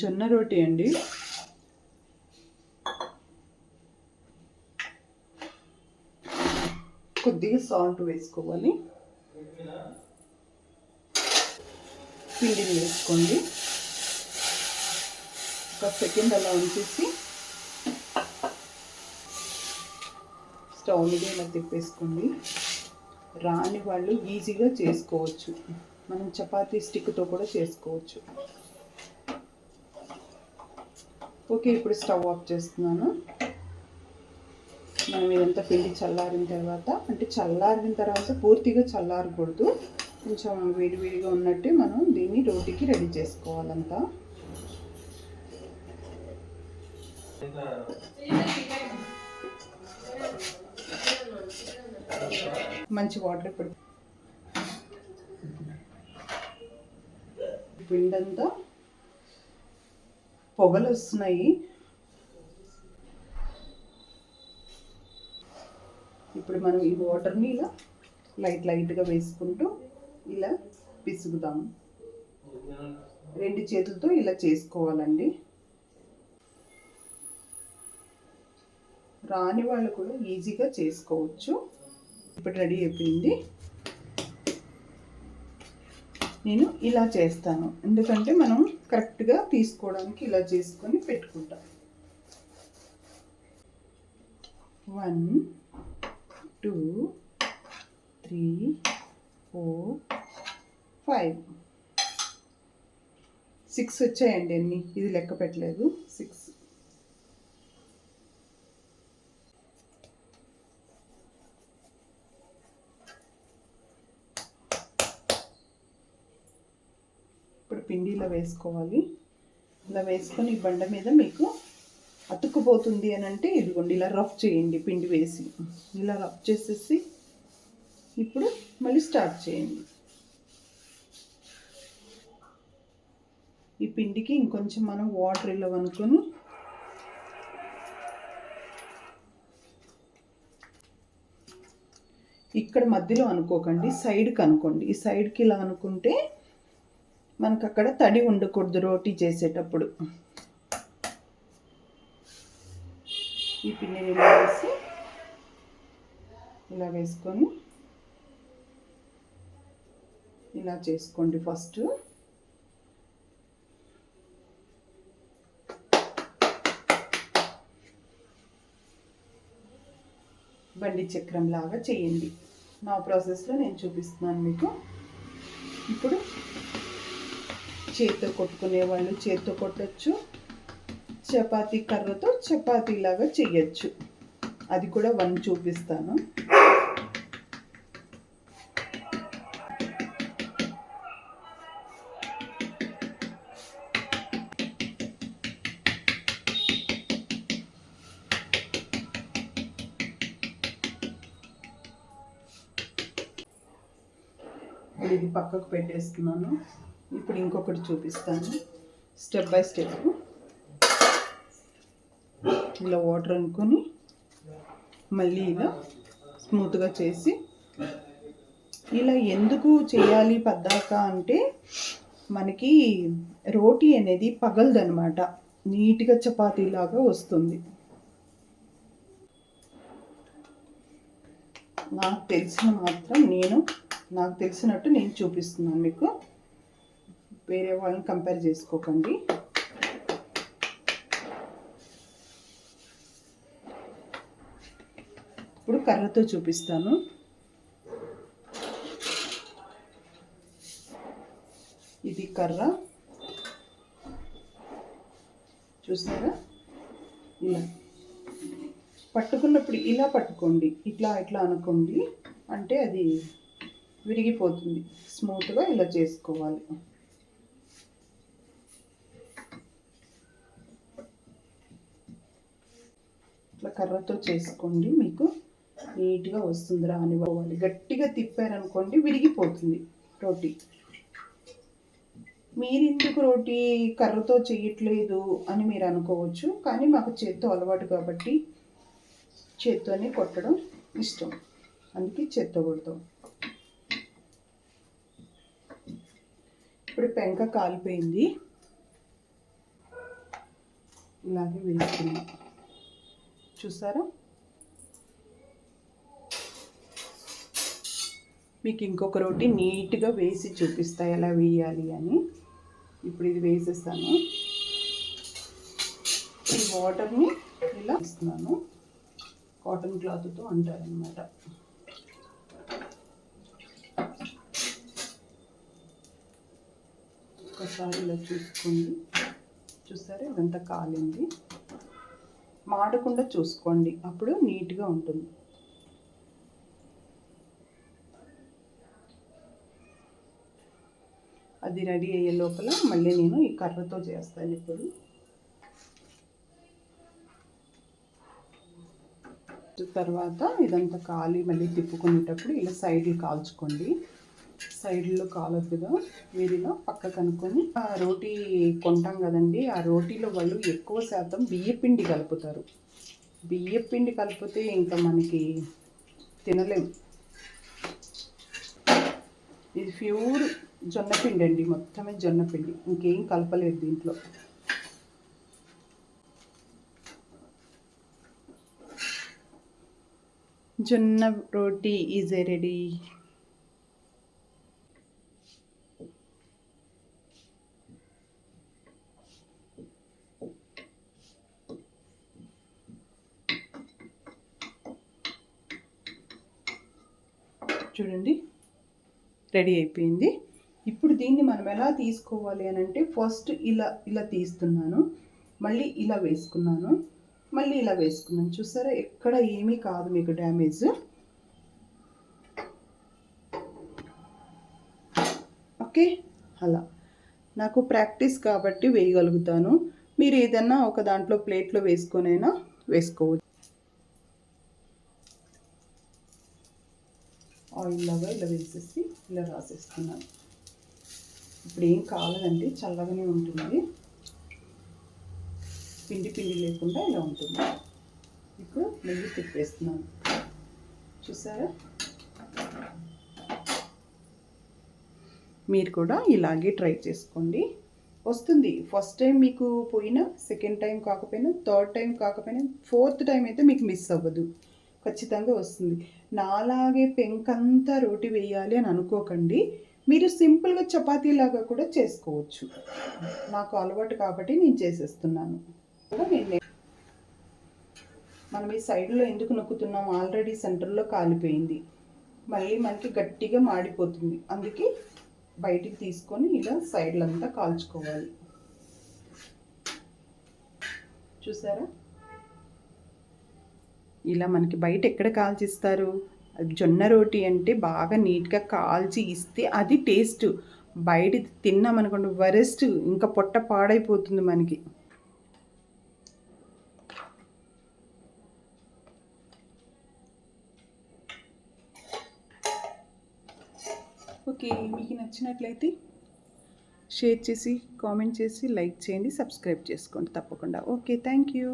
జొన్న రోటి అండి. కొద్దిగా సాల్ట్ వేసుకోవాలి. పిండిని వేసుకోండి. ఒక సెకండ్ అలా ఉంచేసి స్టవ్ మీద ఇలా తిప్పేసుకోండి. రాని వాళ్ళు ఈజీగా చేసుకోవచ్చు. మనం చపాతీ స్టిక్తో కూడా చేసుకోవచ్చు. ఓకే ఇప్పుడు స్టవ్ ఆఫ్ చేస్తున్నాను. మనం ఇదంతా పిండి చల్లారిన తర్వాత అంటే చల్లారిన తర్వాత పూర్తిగా చల్లారకూడదు. కొంచెం వేడివేడిగా ఉన్నట్టే మనం దీన్ని రోటీకి రెడీ చేసుకోవాలంతా. మంచి వాటర్ ఇప్పుడు. పిండంతా పొగలు వస్తున్నాయి. ఇప్పుడు మనం ఈ వాటర్ని ఇలా లైట్ లైట్గా వేసుకుంటూ ఇలా పిసుగుదాము రెండు చేతులతో ఇలా చేసుకోవాలండి. రాని వాళ్ళు కూడా ఈజీగా చేసుకోవచ్చు. ఇప్పుడు రెడీ అయిపోయింది. నేను ఇలా చేస్తాను. ఎందుకంటే మనం కరెక్ట్గా తీసుకోవడానికి ఇలా చేసుకొని పెట్టుకుంటాం. One two three four five. Six వచ్చాయండి అన్ని. ఇది లెక్క పెట్టలేదు. సిక్స్ ఇప్పుడు పిండి ఇలా వేసుకోవాలి. ఇలా వేసుకొని ఈ బండ మీద మీకు అతుక్కుపోతుంది అని అంటే ఇదిగోండి ఇలా రఫ్ చేయండి పిండి వేసి. ఇలా రఫ్ చేసేసి ఇప్పుడు మళ్ళీ స్టార్ట్ చేయండి. ఈ పిండికి ఇంకొంచెం మనం వాటర్ ఇలా అనుకొని ఇక్కడ మధ్యలో అనుకోకండి సైడ్కి అనుకోండి. ఈ సైడ్కి ఇలా అనుకుంటే మనకు అక్కడ తడి ఉండకూడదు రోటీ చేసేటప్పుడు. ఈ పిండిని ఇలా వేసి ఇలా వేసుకొని ఇలా చేసుకోండి ఫస్ట్. బండి చక్రం లాగా చేయండి. నా ప్రాసెస్లో నేను చూపిస్తున్నాను మీకు. ఇప్పుడు చేతితో కొట్టుకునే వాళ్ళు చేత్తో కొట్టచ్చు. చపాతీ కర్రతో చపాతీ లాగా చేయొచ్చు అది కూడా వన్ చూపిస్తాను. ఇది పక్కకు పెట్టేస్తున్నాను. ఇప్పుడు ఇంకొకటి చూపిస్తాను. స్టెప్ బై స్టెప్ ఇలా వాటర్ అనుకొని మళ్ళీ ఇలా స్మూత్గా చేసి ఇలా ఎందుకు చేయాలి పద్దాక అంటే మనకి రోటీ అనేది పగలదనమాట నీట్గా చపాతీలాగా వస్తుంది. నాకు తెలిసిన మాత్రం నేను నాకు తెలిసినట్టు నేను చూపిస్తున్నాను మీకు. వేరే వాళ్ళని కంపేర్ చేసుకోకండి. ఇప్పుడు కర్రతో చూపిస్తాను. ఇది కర్ర. చూస్తారా ఇలా. పట్టుకున్నప్పుడు ఇలా పట్టుకోండి. ఇట్లా ఇట్లా అనుకోండి. అంటే అది విరిగిపోతుంది. స్మూత్గా ఇలా చేసుకోవాలి. ఇట్లా కర్రతో చేసుకోండి మీకు నీట్గా వస్తుంది రానివ్వాలి గట్టిగా తిప్పారనుకోండి విరిగిపోతుంది రోటీ. మీరు ఎందుకు రోటీ కర్రతో చేయట్లేదు అని మీరు అనుకోవచ్చు కానీ మాకు చేత్తో అలవాటు కాబట్టి చేత్తోనే కొట్టడం ఇష్టం. అందుకే చేత్తో కొడతాం. ఇప్పుడు పెంక కాలిపోయింది. ఇలాగే వేసుకున్నాం చూసారా? మీకు ఇంకొక రోటి నీట్గా వేసి చూపిస్తా ఎలా వేయాలి అని. ఇప్పుడు ఇది వేసేస్తాను. ఈ వాటర్ని ఇలా ఇస్తున్నాను కాటన్ క్లాత్తో అంటారనమాట ఒకసారి ఇలా చూసుకోండి. చూసారా? ఇదంతా కాలింది. మాడకుండా చూసుకోండి. అప్పుడు నీట్గా ఉంటుంది. అది రెడీ అయ్యే లోపల మళ్ళీ నేను ఈ కర్రతో చేస్తాను ఇప్పుడు. తర్వాత ఇదంతా కాలి మళ్ళీ తిప్పుకునేటప్పుడు ఇలా సైడ్లు కాల్చుకోండి. సైడ్లో కాలొద్దుగా మీరు ఇలా పక్క కనుక్కొని ఆ రోటీ కొంటాం కదండి. ఆ రోటీలో వాళ్ళు ఎక్కువ శాతం బియ్యపిండి కలుపుతారు. బియ్యపిండి కలిపితే ఇంకా మనకి తినలేము ఇది ప్యూర్ జొన్నపిండి అండి. మొత్తమే జొన్నపిండి ఇంకేం కలపలేదు దీంట్లో. జొన్న రోటీ ఈజ్ రెడీ. చూడండి. రెడీ అయిపోయింది. ఇప్పుడు దీన్ని మనం ఎలా తీసుకోవాలి అని అంటే ఫస్ట్ ఇలా ఇలా తీస్తున్నాను. మళ్ళీ ఇలా వేసుకున్నాను. మళ్ళీ ఇలా వేసుకున్నాను. చూసారా? ఎక్కడ ఏమీ కాదు మీకు డ్యామేజ్. ఓకే? అలా. నాకు ప్రాక్టీస్ కాబట్టి వేయగలుగుతాను. మీరు ఏదన్నా ఒక దాంట్లో ప్లేట్లో వేసుకొనైనా వేసుకోవచ్చు. ఆయిల్ లాగా ఇలా వేసేసి ఇలా రాసేస్తున్నాను. ఇప్పుడు ఏం కాలేదండి చల్లగానే ఉంటుంది. పిండి పిండి లేకుండా ఇలా ఉంటుంది. ఇప్పుడు నెయ్యి తిప్పేస్తున్నాను. చూసారా? మీరు కూడా ఇలాగే ట్రై చేసుకోండి. వస్తుంది. ఫస్ట్ టైం మీకు పోయినా సెకండ్ టైం కాకపోయినా థర్డ్ టైం కాకపోయినా ఫోర్త్ టైం అయితే మీకు మిస్ అవ్వదు. ఖచ్చితంగా వస్తుంది. నాలాగే పెంకంతా రోటి వేయాలి అని అనుకోకండి. మీరు సింపుల్గా చపాతీలాగా కూడా చేసుకోవచ్చు. నాకు అలవాటు కాబట్టి నేను చేసేస్తున్నాను. మనం ఈ సైడ్లో ఎందుకు నొక్కుతున్నాం? ఆల్రెడీ సెంటర్లో కాలిపోయింది. మళ్ళీ మనకి గట్టిగా మాడిపోతుంది. అందుకే బయటికి తీసుకొని ఇలా సైడ్లంతా కాల్చుకోవాలి. చూసారా? ఇలా మనకి బయట ఎక్కడ కాల్చిస్తారు? అది జొన్న రోటి అంటే బాగా నీట్గా కాల్చి ఇస్తే అది టేస్ట్. బయట తిన్నామనుకోండి వరెస్ట్ ఇంకా పొట్ట పాడైపోతుంది మనకి. ఓకే మీకు నచ్చినట్లయితే షేర్ చేసి కామెంట్ చేసి లైక్ చేయండి సబ్స్క్రైబ్ చేసుకోండి తప్పకుండా. Okay thank you.